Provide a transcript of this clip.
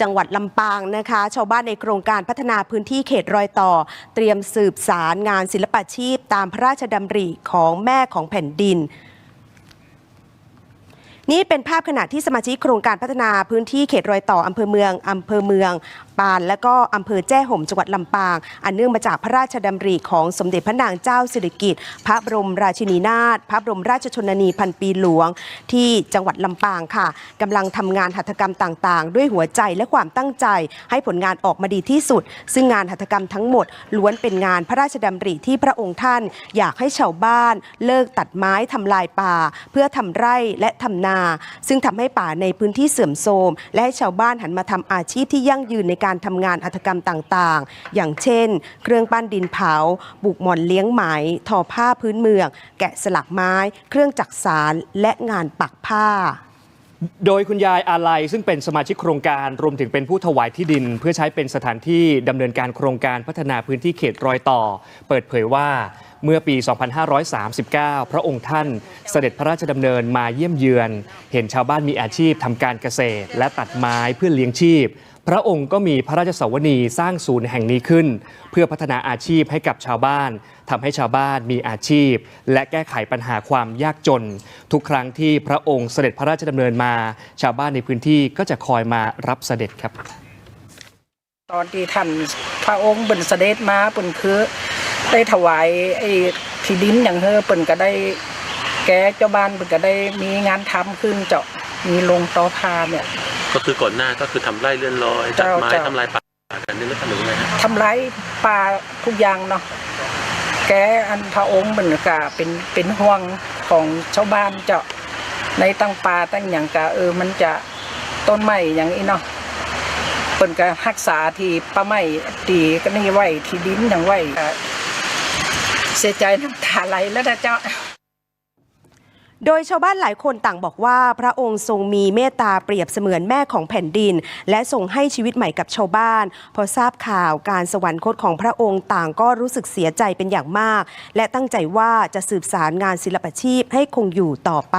จังหวัดลำปางนะคะ ชาวบ้านในโครงการพัฒนาพื้นที่เขตรอยต่อ เตรียมสืบสารงานศิลปะชีพ ตามพระราชดำริของแม่ของแผ่นดิน นี่เป็นภาพขณะที่สมาชิกโครงการพัฒนาพื้นที่เขตรอยต่ออำเภอเมืองอำเภอเมือง ปาน และก็อำเภอแจ้ห่มจังหวัดลำปาง อันเนื่องมาจากพระราชดำริของสมเด็จพระนางเจ้าสิริกิติ์พระบรมราชินีนาถพระบรมราชชนนีพันปีหลวง ที่จังหวัดลำปางค่ะกำลังทำงานหัตถกรรมต่างๆ ด้วยหัวใจและความตั้งใจ ให้ผลงานออกมาดีที่สุด ซึ่งงานหัตถกรรมทั้งหมดล้วนเป็นงานพระราชดำริที่พระองค์ท่าน อยากให้ชาวบ้าน เลิกตัดไม้ทำลายป่า เพื่อทำไร่และทำนาซึ่งทำให้ป่าในพื้นที่เสื่อมโทรมและให้ชาวบ้านหันมาทำอาชีพที่ยั่งยืนในการทำงานอัตกรรมต่างๆ อย่างเช่น เครื่องปั้นดินเผา บุกหมอนเลี้ยงไหม ทอผ้าพื้นเมือง แกะสลักไม้ เครื่องจักสารและงานปักผ้า โดยคุณยายอาลัยซึ่งเป็นสมาชิกโครงการรวมถึงเป็นผู้ถวายที่ดิน เพื่อใช้เป็นสถานที่ดำเนินการโครงการพัฒนาพื้นที่เขตรอยต่อ เปิดเผยว่าเมื่อปี 2539 พระองค์ท่านเสด็จพระราชดำเนินมาเยี่ยมเยือน เห็นชาวบ้านมีอาชีพทำการเกษตร และตัดไม้เพื่อเลี้ยงชีพ พระองค์ก็มีพระราชสวนีสร้างศูนย์แห่งนี้ขึ้น เพื่อพัฒนาอาชีพให้กับชาวบ้าน ทำให้ชาวบ้านมีอาชีพ และแก้ไขปัญหาความยากจน ทุกครั้งที่พระองค์เสด็จพระราชดำเนินมา ชาวบ้านในพื้นที่ก็จะคอยมารับเสด็จครับ ตอนที่ท่านพระองค์เปิ่นเสด็จมาเปิ่นคือได้ถวายไอ้ที่ดินอย่างเฮอเปิ่นก็ได้แก้เจ้าบ้านเปิ่นก็ได้มีงานทำขึ้นเจาะมีโรงต่อพาเนี่ยก็คือก่อนหน้าก็คือทำไร่เลื่อนลอยตัดเจ้าไม้เจ้าทำลายป่ากันนี่หรือเปล่าหรือไงฮะทำร้ายป่าทุกอย่างเนาะ แกอันพระองค์เหมือนกะเป็นเป็นห่วงของชาวบ้านเจาะในตั้งป่าตั้งอย่างกะเออมันจะต้นไม้อย่างนี้เนาะเปิ่นก็รักษาที่ป้าไม้ตีก็นี่ไว้ที่ดินอย่างไว้เสียใจน้ำตาไหลแล้วนะเจ้า โดยชาวบ้านหลายคนต่างบอกว่าพระองค์ทรงมีเมตตาเปรียบเสมือนแม่ของแผ่นดิน และทรงให้ชีวิตใหม่กับชาวบ้าน พอทราบข่าวการสวรรคตของพระองค์ต่างก็รู้สึกเสียใจเป็นอย่างมาก และตั้งใจว่าจะสืบสารงานศิลปชีพให้คงอยู่ต่อไป